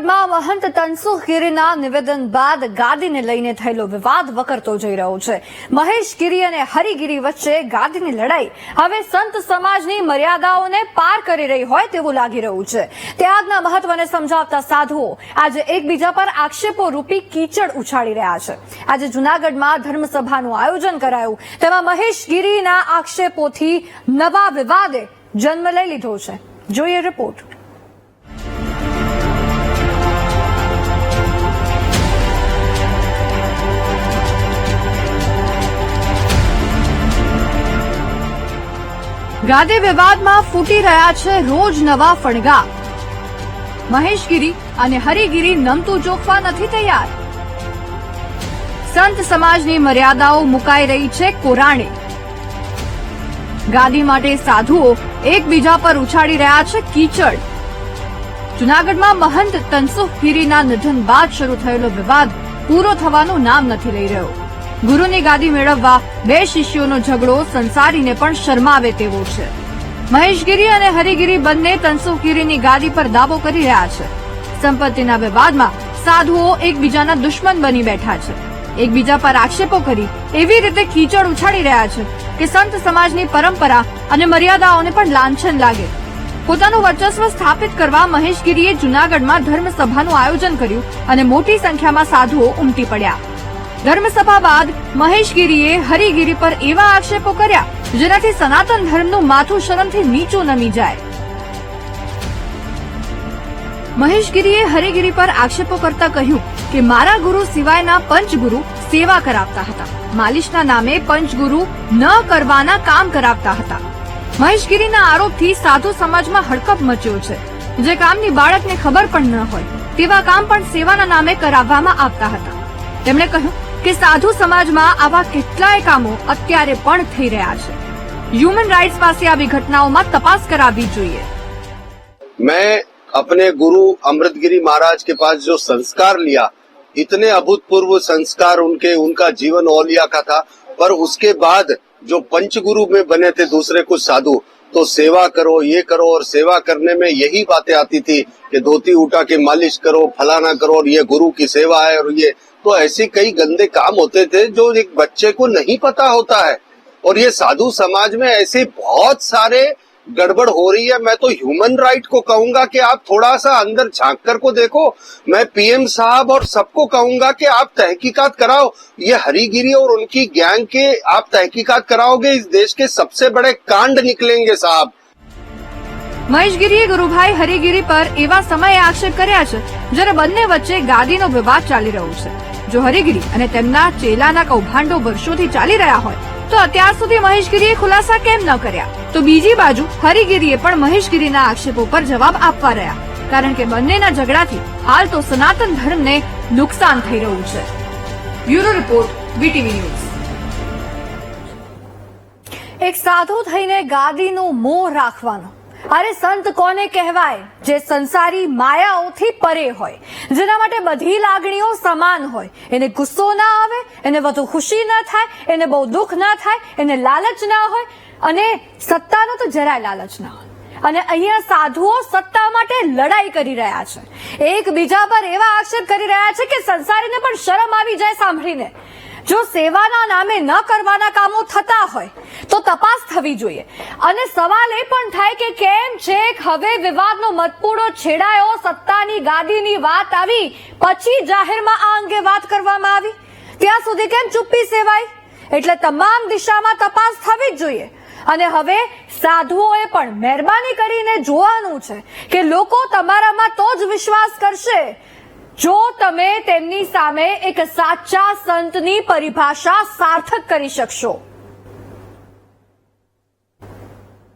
જૂનાગઢમાં મહંત તનસુખગીરીના નિવેદન બાદ ગાદીને લઈને થયેલો વિવાદ વકરતો જઈ રહ્યો છે. મહેશ ગીરી અને હરિગીરી વચ્ચે ગાદીની લડાઈ હવે સંત સમાજની મર્યાદાઓને પાર કરી રહી હોય તેવું લાગી રહ્યું છે. ત્યાગના મહત્વને સમજાવતા સાધુઓ આજે એકબીજા પર આક્ષેપો રૂપી કીચડ ઉછાળી રહ્યા છે. આજે જુનાગઢમાં ધર્મસભાનું આયોજન કરાયું. તેમાં મહેશ ગીરીના આક્ષેપોથી નવા વિવાદે જન્મ લઈ લીધો છે. જોઈએ રિપોર્ટ. ગાદે વિવાદમાં ફૂટી રહ્યા છે રોજ નવા ફણગા મહેશગીરી અને હરિગીરી નમતું જોખવા નથી તૈયાર. સંત સમાજની મર્યાદાઓ મુકાઈ રહી છે કોરાણે. ગાદી માટે સાધુઓ એકબીજા પર ઉછાળી રહ્યા છે કીચડ. જૂનાગઢમાં મહંત તનસુખગીરીના નિધન બાદ શરૂ થયેલો વિવાદ પૂરો થવાનું નામ નથી લઈ રહ્યો. ગુરુની ગાદી મેળવવા બે શિષ્યોનો ઝઘડો સંસારીને પણ શરમાવે તેવો છે. મહેશગીરી અને હરિગીરી બંને તનસુખગીરીની ગાદી પર દાવો કરી રહ્યા છે. સંપત્તિના વિવાદમાં સાધુઓ એકબીજાના દુશ્મન બની બેઠા છે. એકબીજા પર આક્ષેપો કરી એવી રીતે કીચડ ઉછાળી રહ્યા છે કે સંત સમાજની પરંપરા અને મર્યાદાઓને પણ લાંછન લાગે. પોતાનું વર્ચસ્વ સ્થાપિત કરવા મહેશગીરીએ જૂનાગઢમાં ધર્મસભાનું આયોજન કર્યું અને મોટી સંખ્યામાં સાધુઓ ઉમટી પડ્યા. ધર્મસભા બાદ મહેશગીરીએ હરિગીરી પર એવા આક્ષેપો કર્યા, જેનાથી સનાતન ધર્મનું માથું શરમથી નીચું નમી જાય. મહેશગીરીએ હરિગીરી પર આક્ષેપો કરતા કહ્યું કે મારા ગુરુ સિવાયના પંચગુરુ સેવા કરાવતા હતા. માલિશના નામે પંચગુરુ ન કરવાના કામ કરાવતા હતા. મહેશગીરીના આરોપથી સાધુ સમાજમાં હડકપ મચ્યો છે. જે કામની બાળકને ખબર પણ ન હોય, તેવા કામ પણ સેવાના નામે કરાવવામાં આવતા હતા. તેમણે કહ્યું કે સાધુ સમાજમાં આવા કેટલાય કામો અત્યારે પણ થઈ રહ્યા છે હ્યુમન રાઇટ્સ પાસે આવી ઘટનાઓમાં તપાસ કરાવવી જોઈએ मैं अपने गुरु अमृतगिरी महाराज के पास जो संस्कार लिया इतने अभूतपूर्व संस्कार उनके उनका जीवन औलिया का था पर उसके बाद जो पंचगुरु में बने थे दूसरे कुछ साधु तो सेवा करो ये करो और सेवा करने में यही बातें आती थी कि धोती उठा के मालिश करो फलाना करो और ये गुरु की सेवा है और ये तो ऐसे कई गंदे काम होते थे जो एक बच्चे को नहीं पता होता है और ये साधु समाज में ऐसे बहुत सारे गड़बड़ हो रही है मैं तो ह्यूमन राइट को कहूंगा कि आप थोड़ा सा अंदर झांक कर को देखो मैं पीएम साहब और सबको कहूंगा कि आप तहकीकात कराओ ये हरिगिरी और उनकी गैंग के आप तहकीकात कराओगे इस देश के सबसे बड़े कांड निकलेंगे साहब મહેશગીરીએ ગુરુભાઈ હરિગીરી પર એવા સમયે આક્ષેપ કર્યા છે જ્યારે બંને વચ્ચે ગાદીનો વિવાદ ચાલી રહ્યો છે જો હરિગીરી અને તેમના ચેલાના કૌભાંડો વર્ષોથી ચાલી રહ્યા હોય, તો અત્યાર સુધી મહેશગીરીએ ખુલાસા કેમ ન કર્યા? તો બીજી બાજુ હરિગીરીએ પણ મહેશગીરીના આક્ષેપો પર જવાબ આપવા રહ્યા, કારણ કે બંનેના ઝઘડાથી હાલ તો સનાતન ધર્મને નુકસાન થઈ રહ્યું છે. Bureau report, VTV news. એક સાધુ થઈને ગાદીનું મોહ રાખવાનો. અરે સંત કોને કહેવાય? જે સંસારી માયાઓથી પરે હોય. જેના માટે બધી લાગણીઓ સમાન હોય. એને ગુસ્સો ના આવે, એને વધુ ખુશી ના થાય, એને બહુ દુઃખ ના થાય, એને લાલચ ના હોય. અને સત્તાનો તો જરાય લાલચ ના હોય. અને અહીંયા સાધુઓ સત્તા માટે લડાઈ કરી રહ્યા છે. એકબીજા પર એવા આક્ષેપ કરી રહ્યા છે કે સંસારીને પણ શરમ આવી જાય સાંભળીને. જો સેવાના નામે ન કરવાના કામો થતા હોય થવી જોઈએ. અને સવાલ એ પણ થાય કે કેમ છે હવે વિવાદનો મતપૂડો છેડાયો, સત્તાની ગાદીની વાત આવી, પછી જાહેરમાં આ અંગે વાત કરવામાં આવી? ત્યાં સુધી કેમ ચૂપ્પી સેવાય એટલે તમામ દિશામાં તપાસ થવી જ જોઈએ. અને હવે સાધુઓએ પણ મહેરબાની કરીને જોવાનું છે કે લોકો તમારામાં તો જ વિશ્વાસ કરશે. જો તમે તેમની સામે એક સાચા સંતની પરિભાષા સાર્થક કરી શકશો.